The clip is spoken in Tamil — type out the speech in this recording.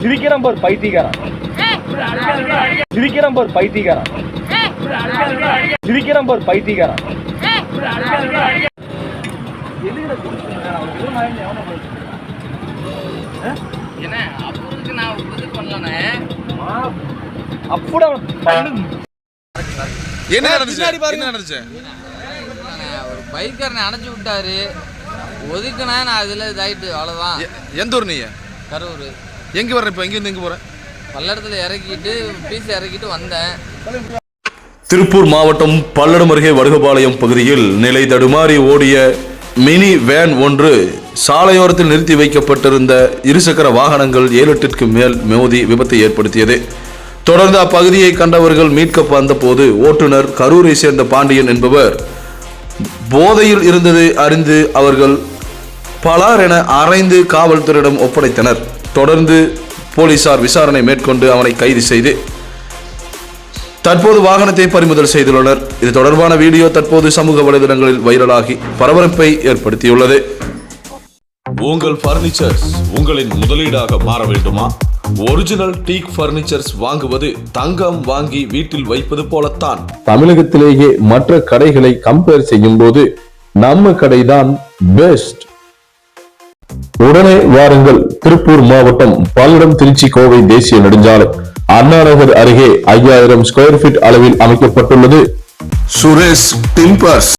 சிரிக்கிறான் பார் பைத்தியக்காரன். சிரிக்கிறான் பார் பைத்தியக்காரன். சிரிக்கிறான் பார் பைத்தியக்காரன். என்ன அப்போதுக்கு நான் இது பண்ணலண்ணே அப்பட பண்ணு. என்ன நடந்துச்சு? ஒரு பைக்கரனை அணைச்சி விட்டாரு. ஒதுக்குனா நான் அதில் இதாயிட்டு அவ்வளோதான் எ- எந்த ஊர் நீங்க கரூர். எங்க வர்ற இப்போ? எங்க இருந்து எங்க போற? பல்லடத்தில் இறக்கிட்டு பீஸ் இறக்கிட்டு வந்தேன். திருப்பூர் மாவட்டம் பல்லடம் அருகே வடுகபாளையம் பகுதியில் நிலை தடுமாறி ஓடிய மினி வேன் ஒன்று சாலையோரத்தில் நிறுத்தி வைக்கப்பட்டிருந்த இருசக்கர வாகனங்கள் ஏழு எட்டிற்கு மேல் மோதி விபத்தை ஏற்படுத்தியது. தொடர்ந்து அப்பகுதியை கண்டவர்கள் மீட்க வந்தபோது ஓட்டுநர் கரூரை சேர்ந்த பாண்டியன் என்பவர் போதையில் இருந்தது அறிந்து அவர்கள் பலார் என அரைந்து காவல்துறையிடம் ஒப்படைத்தனர். தொடர்ந்து போலீசார் விசாரணை மேற்கொண்டு அவனை கைது செய்து தற்போது வாகனத்தை பறிமுதல் செய்துள்ளனர். இது தொடர்பான வீடியோ தற்போது சமூக வலைதளங்களில் வைரலாகி பரபரப்பை ஏற்படுத்தியுள்ளது. உங்கள் பர்னிச்சர்ஸ் உங்களின் முதலீடாக மாற வேண்டுமா? ஒரிஜினல் டீக் பர்னிச்சர்ஸ் வாங்குவது தங்கம் வாங்கி வீட்டில் வைப்பது போலத்தான். தமிழகத்திலேயே மற்ற கடைகளை கம்பேர் செய்யும் போது நம்ம கடைதான் பெஸ்ட் உடனே வாருங்கள். திருப்பூர் மாவட்டம் பல்லடம் திருச்சி கோவை தேசிய நெடுஞ்சாலை. அண்ணா நகர் அருகே ஐயாயிரம் ஸ்கொயர் ஃபீட் அளவில் அமைக்கப்பட்டுள்ளது. சுரேஷ் டிம்பர்ஸ்